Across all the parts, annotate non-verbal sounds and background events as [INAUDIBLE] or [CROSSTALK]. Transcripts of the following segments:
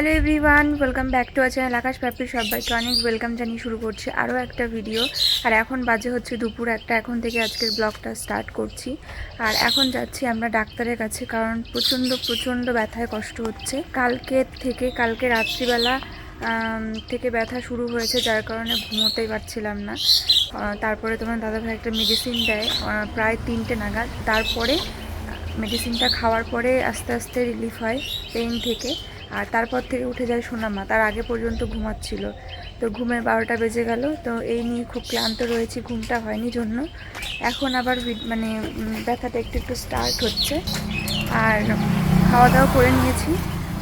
Hello everyone welcome back to our channel Akash Pappy সবাইকে অনেক welcome জানিয়ে শুরু করছি আরও একটা ভিডিও আর এখন বাজে হচ্ছে দুপুর একটা, এখন থেকে আজকের ব্লগটা স্টার্ট করছি। আর এখন যাচ্ছি আমরা ডাক্তারের কাছে, কারণ প্রচণ্ড প্রচণ্ড ব্যথায় কষ্ট হচ্ছে। কালকে থেকে, কালকে রাত্রিবেলা থেকে ব্যথা শুরু হয়েছে, যার কারণে ঘুমোতেই পারছিলাম না। তারপরে তোমার দাদাভাই একটা মেডিসিন দেয় প্রায় তিনটে নাগাদ। তারপরে মেডিসিনটা খাওয়ার পরে আস্তে আস্তে রিলিফ হয় পেইন থেকে। আর তারপর থেকে উঠে যায় সোনামা, তার আগে পর্যন্ত ঘুমাচ্ছিল। তো ঘুমের বারোটা বেজে গেল, তো এই নিয়ে খুব ক্লান্ত রয়েছি, ঘুমটা হয়নি জন্য। এখন আবার মানে ব্যথাটা একটু একটু স্টার্ট হচ্ছে। আর খাওয়া দাওয়া করে নিয়েছি।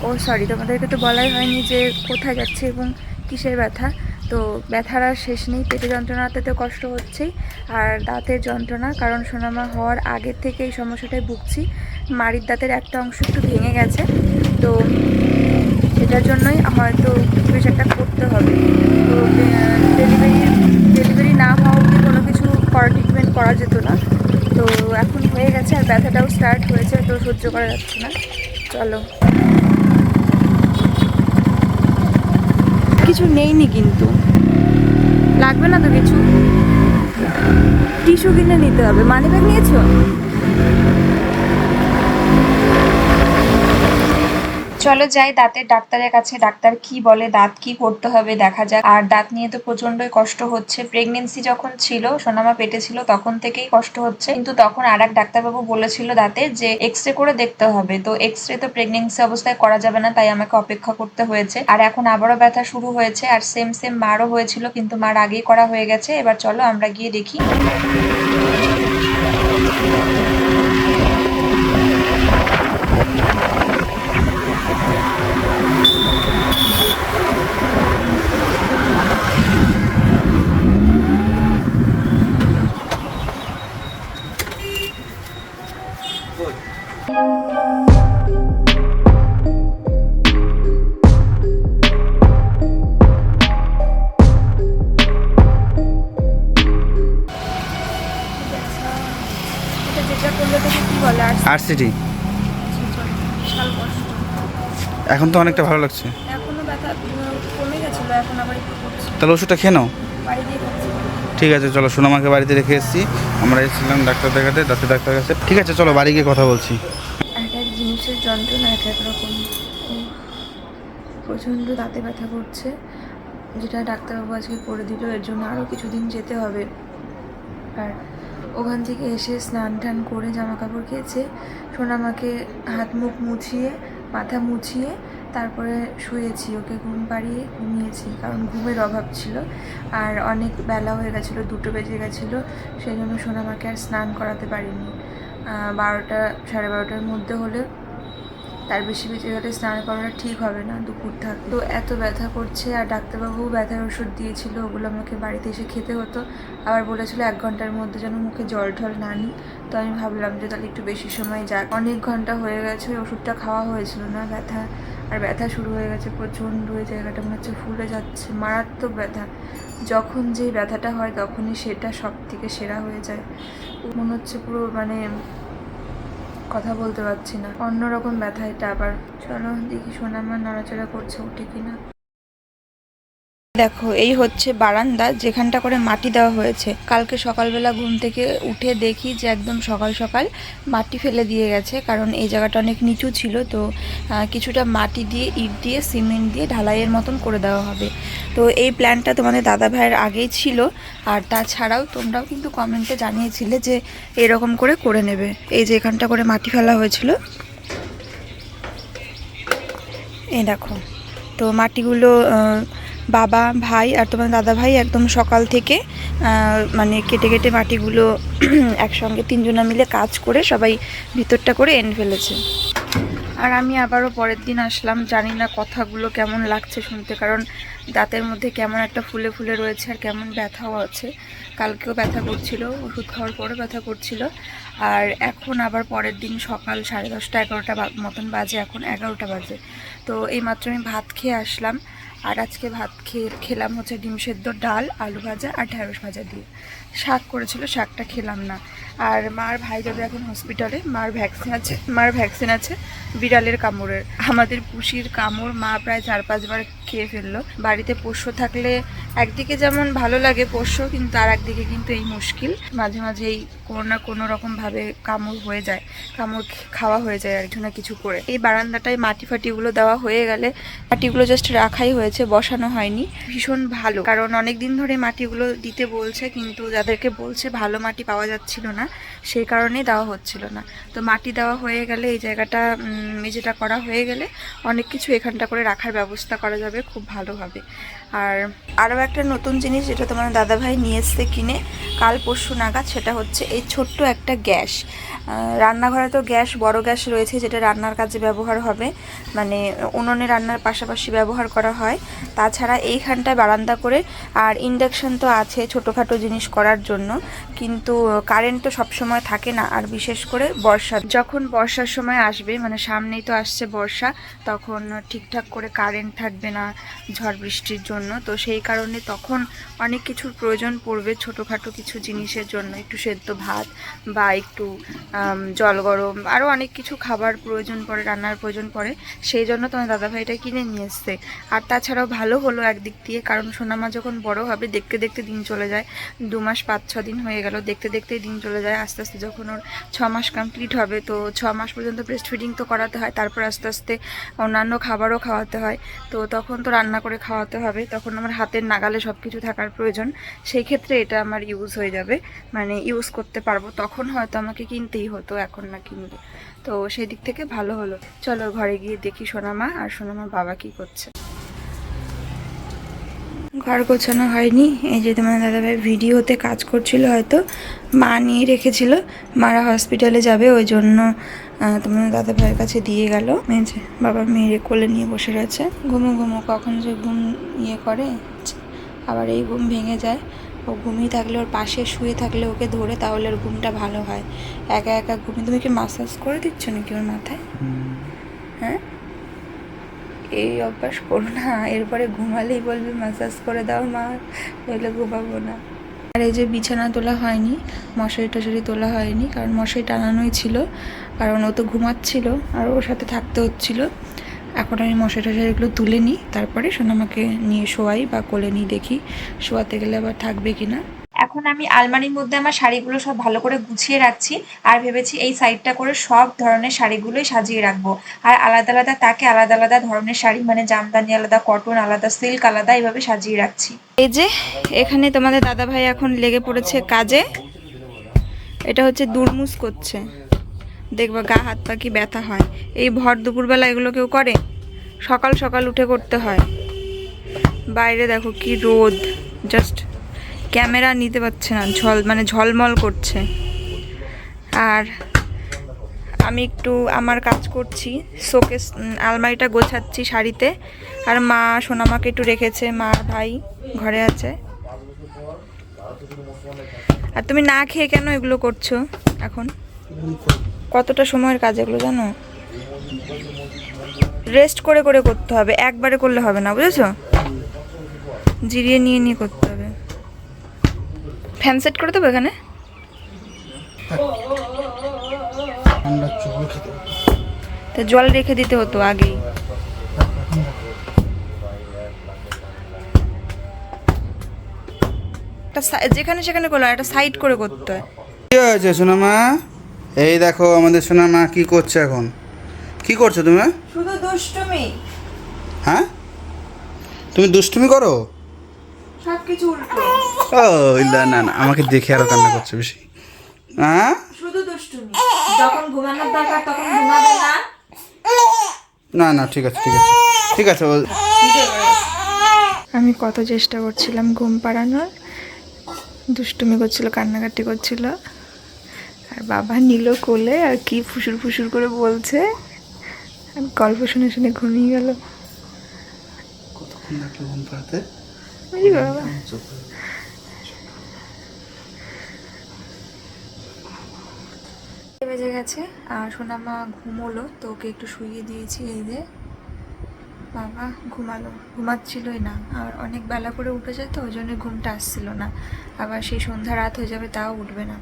ও সরি তোমাদেরকে তো বলাই হয়নি যে কোথায় যাচ্ছে এবং কিসের ব্যথা। তো ব্যথার আর শেষ নেই, পেটে যন্ত্রণাতে তো কষ্ট হচ্ছেই। আর দাঁতের যন্ত্রণা, কারণ সোনামা হওয়ার আগের থেকে এই সমস্যাটায় ভুগছি। মাড়ির দাঁতের একটা অংশ একটু ভেঙে গেছে। তো সেটার জন্যই হয়তো বেশ একটা করতে হবে। তো ডেলিভারি ডেলিভারি না হওয়া অবধি কোনো কিছু করা ট্রিটমেন্ট করা যেত না। তো, এখন হয়ে গেছে আর ব্যথাটাও স্টার্ট হয়েছে, তো সহ্য করা যাচ্ছে না। চলো। কিছু নেইনি কিন্তু। লাগবে না তো কিছু? টিস্যু কিনে নিতে হবে। মানি ব্যাগ নিয়েছো? চলো যাই দাঁতের ডাক্তারের কাছে। ডাক্তার কি বলে, দাঁত কি করতে হবে দেখা যাক। আর দাঁত নিয়ে তো প্রচন্ডই কষ্ট হচ্ছে। প্রেগনেন্সি যখন ছিল, সোনামা পেটে ছিল, তখন থেকেই কষ্ট হচ্ছে। কিন্তু তখন আর এক ডাক্তারবাবু বলেছিল দাঁতে যে এক্স রে করে দেখতে হবে। তো এক্স রে তো প্রেগনেন্সি অবস্থায় করা যাবে না, তাই আমাকে অপেক্ষা করতে হয়েছে। আর এখন আবারও ব্যথা শুরু হয়েছে। আর সেম সেম মারও হয়েছিল, কিন্তু মার আগেই করা হয়ে গেছে। এবার চলো আমরা গিয়ে দেখি। কষ্ট এখন তো অনেকটা ভালো লাগছে। তাহলে ওষুধটা খেয়ে নাও। ঠিক আছে চলো সোনামাকে বাড়িতে রেখে এসেছি। আমরা এসেছিলাম ডাক্তার দেখাতে দাঁতের ডাক্তার কাছে। ঠিক আছে চলো বাড়ি গিয়ে কথা বলছি। এক এক জিনিসের যন্ত্রণা এক এক রকম। প্রচণ্ড দাঁতে ব্যথা করছে। যেটা ডাক্তারবাবু আজকে করে দিল এর জন্য আরও কিছুদিন যেতে হবে। আর ওখান থেকে এসে স্নান টান করে জামা কাপড় খেয়েছে সোনামাকে হাত মুখ মুছিয়ে, মাথা মুছিয়ে তারপরে শুয়েছি। ওকে ঘুম পাড়িয়ে ঘুমিয়েছি কারণ ঘুমের অভাব ছিল আর অনেক বেলা হয়ে গেছিল, দুটো বেজে গেছিল, সেই জন্য সোনামাকে আর স্নান করাতে পারিনি। বারোটা, সাড়ে বারোটার মধ্যে হলে তার বেশি বেশি হলে স্নান করাটা ঠিক হবে না, দুপুর থাক তো এত ব্যথা করছে আর ডাক্তারবাবু ব্যথার ওষুধ দিয়েছিল, ওগুলো আমাকে বাড়িতে এসে খেতে হতো। আবার বলেছিল এক ঘণ্টার মধ্যে যেন মুখে জল টল না নিই। তো আমি ভাবলাম যে তাহলে একটু বেশি সময় যাক। অনেক ঘণ্টা হয়ে গেছে, ওই ওষুধটা খাওয়া হয়েছিল না, ব্যথা। আর ব্যথা শুরু হয়ে গেছে প্রচণ্ড ওই জায়গাটা মনে হচ্ছে ফুলে যাচ্ছে, মারাত্মক ব্যথা। যখন যেই ব্যথাটা হয় তখনই সেটা সব থেকে সেরা হয়ে যায়। মনে হচ্ছে পুরো মানে কথা বলতে পারছি না। অন্যরকম ব্যথা এটা আবার। চলো দেখি সোনামার নড়াচড়া করছে উঠে কিনা। দেখো, এই হচ্ছে বারান্দা, যেখানটা করে মাটি দেওয়া হয়েছে। কালকে সকালবেলা ঘুম থেকে উঠে দেখি যে একদম সকাল সকাল মাটি ফেলে দিয়ে গেছে, কারণ এই জায়গাটা অনেক নিচু ছিল, তো কিছুটা মাটি দিয়ে ইট দিয়ে, সিমেন্ট দিয়ে ঢালাইয়ের মতন করে দেওয়া হবে। তো, এই প্ল্যানটা তোমাদের দাদা ভাইয়ের আগেই ছিল, আর তাছাড়াও তোমরাও কিন্তু কমেন্টে জানিয়েছিলে যে এরকম করে করে নেবে। এই যে এখানটা করে মাটি ফেলা হয়েছিল। এই দেখো, তো মাটিগুলো বাবা, ভাই আর তোমার দাদা ভাই একদম সকাল থেকে মানে কেটে কেটে মাটিগুলো [CLEARS THROAT] একসঙ্গে তিনজনা মিলে কাজ করে সবাই ভিতরটা করে এনে ফেলেছে। আর আমি আবারও পরের দিন আসলাম, জানি না কথাগুলো কেমন লাগছে শুনতে, কারণ দাঁতের মধ্যে কেমন একটা ফুলে ফুলে রয়েছে আর কেমন ব্যথাও আছে। কালকেও ব্যথা করছিল ওষুধ খাওয়ার পরে ব্যথা করছিল। আর এখন আবার পরের দিন সকাল সাড়ে দশটা এগারোটা মতন বাজে, এখন এগারোটা বাজে। তো এই মাত্র আমি ভাত খেয়ে আসলাম। আর আজকে ভাত খেয়ে খেলাম হচ্ছে ডিম সেদ্ধ, ডাল, আলু ভাজা আর ঢ্যাঁড়স ভাজা দিয়ে। শাক করেছিল, শাকটা খেলাম না। আর মার ভাই যাবে এখন হসপিটালে মার ভ্যাকসিন আছে, মার ভ্যাকসিন আছে বিড়ালের কামড়ের। আমাদের পুষির কামড় মা প্রায় চার পাঁচবার খেয়ে ফেলল। বাড়িতে পোষ্য থাকলে একদিকে যেমন ভালো লাগে পোষ্য, কিন্তু আর একদিকে কিন্তু এই মুশকিল। মাঝে মাঝে এই কোনো না কোনো রকম ভাবে কামড় হয়ে যায়, কামড় খাওয়া হয়ে যায় আর কিছু না কিছু করে। এই বারান্দাটায় মাটি ফাটিগুলো দেওয়া হয়ে গেলে মাটিগুলো জাস্ট রাখাই হয়েছে, বসানো হয়নি। ভীষণ ভালো। কারণ অনেক দিন ধরে মাটিগুলো দিতে বলছে, কিন্তু যাদেরকে বলছে ভালো মাটি পাওয়া যাচ্ছিল না, সেই কারণেই দেওয়া হচ্ছিল না। তো মাটি দেওয়া হয়ে গেলে এই জায়গাটা মেঝেটা করা হয়ে গেলে অনেক কিছু এখানটা করে রাখার ব্যবস্থা করা যাবে, খুব ভালো হবে। আর আরও একটা নতুন জিনিস যেটা তোমার দাদাভাই নিয়ে এসছে কিনে, কাল পরশু নাগাদ, সেটা হচ্ছে এই ছোট্ট একটা গ্যাস। রান্নাঘরে তো গ্যাস, বড় গ্যাস রয়েছে যেটা রান্নার কাজে ব্যবহার হবে। মানে উনুনে রান্নার পাশাপাশি ব্যবহার করা হয়। তাছাড়া এইখানটায় বারান্দা করে, আর ইন্ডাকশান তো আছে ছোটোখাটো জিনিস করার জন্য। কিন্তু কারেন্ট তো সবসময় থাকে না, আর বিশেষ করে বর্ষা। যখন বর্ষার সময় আসবে মানে সামনেই তো আসছে বর্ষা, তখন ঠিকঠাক করে কারেন্ট থাকবে না ঝড় বৃষ্টির জন্য। তো সেই কারণে তখন অনেক কিছুর প্রয়োজন পড়বে ছোটোখাটো কিছু জিনিসের জন্য, একটু সেদ্ধ ভাত বা একটু জল গরম আরও অনেক কিছু খাবার প্রয়োজন পড়ে, রান্নার প্রয়োজন পড়ে, সেই জন্য তোমার দাদাভাই এটা কিনে নিয়ে এসছে। আর তাছাড়াও ভালো হলো একদিক দিয়ে, কারণ সোনামা যখন বড় হবে, দেখতে দেখতে দিন চলে যায়। দু মাস, পাঁচ, ছ দিন হয়ে গেল, দেখতে দেখতেই দিন চলে যায়। আস্তে আস্তে যখন ওর ছ মাস কমপ্লিট হবে, তো ছ মাস পর্যন্ত ব্রেস্ট ফিডিং তো করাতে হয়, তারপর আস্তে আস্তে অন্যান্য খাবারও খাওয়াতে হয়। তো তখন তো রান্না করে খাওয়াতে হবে, তখন আমার হাতের নাগালে সব কিছু থাকার প্রয়োজন। সেই ক্ষেত্রে এটা আমার ইউজ হয়ে যাবে মানে ইউজ করতে পারব, তখন হয়তো আমাকে কিনতেই হতো, এখন না কিনলে তো সেই দিক থেকে ভালো হলো। চলো ঘরে গিয়ে দেখি সোনামা আর সোনামার বাবা কি করছে। ঘর গোছানো হয়নি, এই যে তোমার দাদাভাই ভিডিওতে কাজ করছিল হয়তো, মা নিয়ে রেখেছিল, মারা হসপিটালে যাবে, ওই জন্য তোমার দাদাভাইয়ের কাছে দিয়ে গেল। যে বাবা মেয়েরে কোলে নিয়ে বসে রয়েছে। ঘুমো ঘুমো, কখন যে ঘুম ইয়ে করে আবার এই ঘুম ভেঙে যায়। ও ঘুমিয়ে থাকলে ওর পাশে শুয়ে থাকলে ওকে ধরে তাহলে ওর ঘুমটা ভালো হয়। একা একা ঘুমিয়ে তুমি কি মাসাজ করে দিচ্ছ নাকি ওর মাথায়? হ্যাঁ? এই অভ্যাস করো না, এরপরে ঘুমালেই বলবি মাসাজ করে দাও মা, নইলে ঘুমাবো না। আর এই যে বিছানা তোলা হয়নি, মশারি টশারি তোলা হয়নি, কারণ মশারি টানানোই ছিল, কারণ ও তো ঘুমাচ্ছিল, আর ওর সাথে থাকতে হচ্ছিল। এখন আমি মশারি এগুলো তুলে নিই তারপরে সোনামাকে নিয়ে শোয়াই বা কোলে নিয়ে দেখি শোয়াতে গেলে আবার থাকবে কিনা। এখন আমি আলমারির মধ্যে আমার শাড়িগুলো সব ভালো করে গুছিয়ে রাখছি আর ভেবেছি এই সাইডটা করে সব ধরনের শাড়িগুলোই সাজিয়ে রাখব। আর আলাদা আলাদা তাকে আলাদা আলাদা ধরনের শাড়ি মানে জামদানি আলাদা কটন আলাদা সিল্ক আলাদা এইভাবে সাজিয়ে রাখছি। এই যে এখানে তোমাদের দাদা ভাই এখন লেগে পড়েছে কাজে। এটা হচ্ছে দুরমুস করছে। দেখবা গা হাত পা কি ব্যথা হয়। এই ভর দুপুরবেলা এগুলো কেউ করে? সকাল সকাল উঠে করতে হয়। বাইরে দেখো কি রোদ। জাস্ট ক্যামেরা নিতে পারছে না। ঝল মানে ঝলমল করছে। আর আমি একটু আমার কাজ করছি। শোকেস আলমারিটা গোছাচ্ছি শাড়িতে। আর মা সোনামাকে একটু রেখেছে। মা ভাই ঘরে আছে। আর তুমি না খেয়ে কেন এগুলো করছ এখন? কতটা সময়ের কাজ এগুলো জানো? রেস্ট করে করে করতে হবে একবারে করলে হবে না বুঝেছ? জিরিয়ে নিয়ে নিয়ে করতে হবে। ফ্যান সেট করে দেবো এখানে? জল তো জল রেখে দিতে হতো আগেই। যেখানে সেখানে করল একটা সাইড করে করতে হয়। কি হয়েছে সোনামা? এই দেখো আমাদের সোনামা কি করছে এখন? কি করছ তুমি শুধু দুষ্টুমি। হ্যাঁ? তুমি দুষ্টুমি করো? সব কিছু উল্টো। ও না না না আমাকে দেখে আরও কান্না করছে বেশি। হ্যাঁ? শুধু দুষ্টুমি। যখন ঘুমানোর দরকার তখন ঘুমাবে না। না না ঠিক আছে ঠিক আছে ঠিক আছে ও- আমি কত চেষ্টা করছিলাম ঘুম পাড়ানোর। দুষ্টুমি করছিল কান্নাকাটি করছিল। আর বাবা নিল কোলে আর কি ফুসুর ফুসুর করে বলছে। আমি গল্প শুনে শুনে ঘুমিয়ে গেল। কতক্ষণ লাগল ঘুম পাড়াতে? বুঝলি বাবা। বেজে গেছে আর সোনামা ঘুমোলো তো ওকে একটু শুইয়ে দিয়েছি এই যে। বাবা ঘুমালো ঘুমাচ্ছিলই না। আর অনেক বেলা করে উঠেছে তো ওই জন্য ঘুমটা আসছিল না। আবার সেই সন্ধ্যা রাত হয়ে যাবে তাও উঠবে না।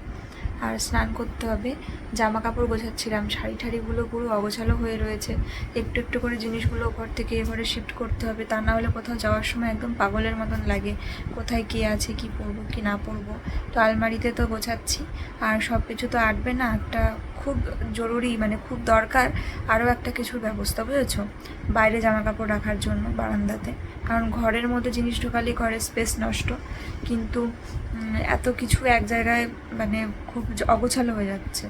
আর স্নান করতে হবে। জামা কাপড় গোছাচ্ছিলাম, শাড়ি ঠাড়িগুলো পুরো অগোছালো হয়ে রয়েছে। একটু একটু করে জিনিসগুলো ওপর থেকে এবারে শিফট করতে হবে, তা না হলে কোথাও যাওয়ার সময় একদম পাগলের মতন লাগে। কোথায় কী আছে, কি পরবো, কি না পরবো। তো আলমারিতে তো গোছাচ্ছি। আর সব কিছু তো আটবে না, একটা খুব জরুরি মানে খুব দরকার আরও একটা কিছুর ব্যবস্থা, বুঝেছ? বাইরে জামা কাপড় রাখার জন্য বারান্দাতে। কারণ ঘরের মধ্যে জিনিস ঢোকালে ঘরের স্পেস নষ্ট। কিন্তু এত কিছু এক জায়গায় মানে খুব অগোছালো হয়ে যাচ্ছে।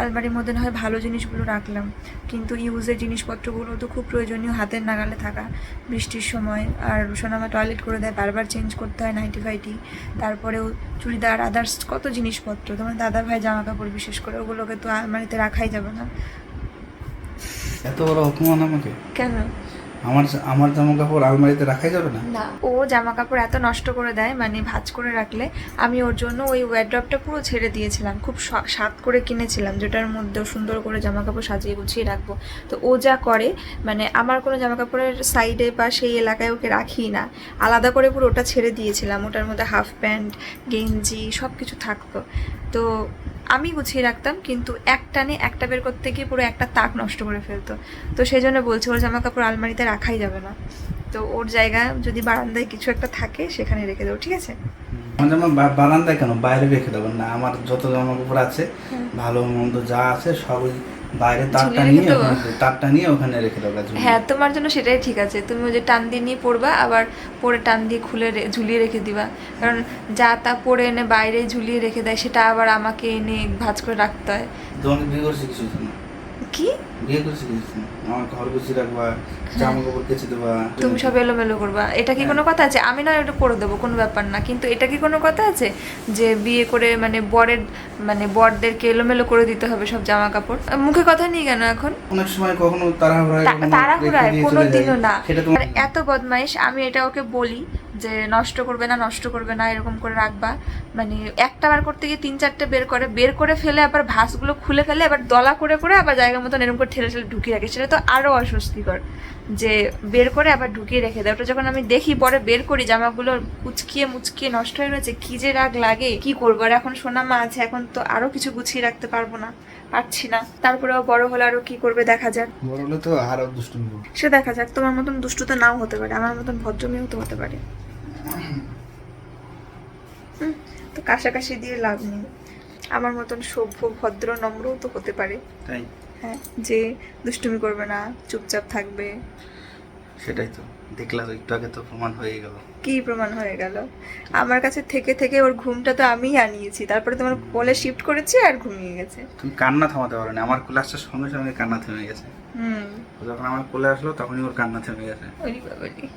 আলমারির মধ্যে না হয় ভালো জিনিসগুলো রাখলাম। কিন্তু ইউজের জিনিসপত্রগুলো তো খুব প্রয়োজনীয় হাতের নাগালে থাকা। বৃষ্টির সময় আর সোনামা টয়লেট করে দেয় বারবার চেঞ্জ করতে হয় নাইটি ফাইটি তারপরেও চুড়িদার আদার্স কত জিনিসপত্র। তোমার দাদা ভাই জামা কাপড় বিশেষ করে ওগুলোকে তো আলমারিতে রাখাই যাবে না। এত বড় অপমান আমাকে? কেন? আমার আমার জামা কাপড় আলমারিতে রাখাই যাবে না? না, ও জামা কাপড় এত নষ্ট করে দেয় মানে ভাঁজ করে রাখলে, আমি ওর জন্য ওই ওয়ারড্রপটা পুরো ছেড়ে দিয়েছিলাম, খুব স- স্বাদ করে কিনেছিলাম, যেটার মধ্যেও সুন্দর করে জামা কাপড় সাজিয়ে গুছিয়ে রাখব। তো ও যা করে মানে আমার কোনো জামা কাপড়ের সাইডে বা সেই এলাকায় ওকে রাখি না, আলাদা করে পুরো ওটা ছেড়ে দিয়েছিলাম, ওটার মধ্যে হাফ প্যান্ট গেঞ্জি সব কিছু থাকতো। তো আমি গুছিয়ে রাখতাম, কিন্তু এক টানে একটা বের করতে গিয়ে পুরো একটা তাক নষ্ট করে ফেলতো। তো সেই জন্য বলছে, ওর জামা কাপড় আলমারিতে রাখাই যাবে না। তো ওর জায়গা যদি বারান্দায় কিছু একটা থাকে, সেখানে রেখে দেবো, ঠিক আছে? জামা বারান্দায় কেন? বাইরে রেখে দেবেন না। আমার যত জামা কাপড় আছে ভালো মন্দ যা আছে সবই বাইরে তারটা নিয়ে তারটা নিয়ে ওখানে রেখে দেবো হ্যাঁ তোমার জন্য সেটাই ঠিক আছে। তুমি ওই যে টান দিয়ে নিয়ে পড়বা আবার পরে টান দিয়ে খুলে ঝুলিয়ে রেখে দিবা। কারণ যা তা পরে এনে বাইরে ঝুলিয়ে রেখে দেয় সেটা আবার আমাকে এনে ভাঁজ করে রাখতে হয়। তোমাকে বিয়ে করছি কিছু কি? বিয়ে করছি আমার ঘর গুছিয়ে রাখবা জামা কাপড় কেচে দেবা। তুমি সব এলোমেলো করবা। এটা কি কোনো কথা আছে? আমি না এটা করে দেবো কোনো ব্যাপার না। কিন্তু এটা কি কোনো কথা আছে? যে বিয়ে করে মানে বরের মানে বরদেরকে এলোমেলো করে দিতে হবে সব জামা কাপড় মুখে কথা নেই কেন এখন? অনেক সময় কখনো তাড়াহুড়ায় তাড়াহুড়ায় কোনো দিনও না। এত বদমাইশ আমি এটা ওকে বলি। যে নষ্ট করবে না, নষ্ট করবে না, এরকম করে রাখবা। মানে একটা বার করতে গিয়ে তিন চারটে বের করে বের করে ফেলে আবার ভাঁজগুলো খুলে ফেলে আবার দলা করে করে আবার জায়গা মতন এরকম করে ঠেলে ঠেলে ঢুকিয়ে রাখে। সেটা তো আরও অস্বস্তিকর যে বের করে আবার ঢুকিয়ে রেখে দেয়। ওটা যখন আমি দেখি, পরে বের করি, জামাগুলো কুচকিয়ে মুচকিয়ে নষ্ট হয়ে রয়েছে, কী যে রাগ লাগে, কি করব? আর এখন সোনা মা আছে, এখন তো আরও কিছু গুছিয়ে রাখতে পারব না। পারছি না। তারপরে বড় হলে আরও কি করবে দেখা যাক। বড় হলে তো আরও দুষ্টুমি সে দেখা যাক তোমার মতন দুষ্টু তো নাও হতে পারে আমার মতন ভদ্র মেয়েও তো হতে পারে। হুম, তো কাশাকাশি দিয়ে লাভ নেই। আমার মতন সভ্য ভদ্র নম্রও তো হতে পারে। তাই? হ্যাঁ যে দুষ্টুমি করবে না চুপচাপ থাকবে। সেটাই তো। দেখলা তো একটু আগে তো প্রমাণ হয়ে গেল। কি প্রমাণ হয়ে গেল? আমার কাছে থেকে থেকে ওর ঘুমটা তো আমিই আনিয়েছি। তারপরে তোমার কোলে শিফট করেছি আর ঘুমিয়ে গেছে। তুমি কান্না থামাতে পারো না। আমার কোলে আসার সঙ্গে সঙ্গে কান্না থেমে গেছে। হুম। যখন আমার কোলে আসলো তখনই ওর কান্না থেমে গেছে। ওই বাবারি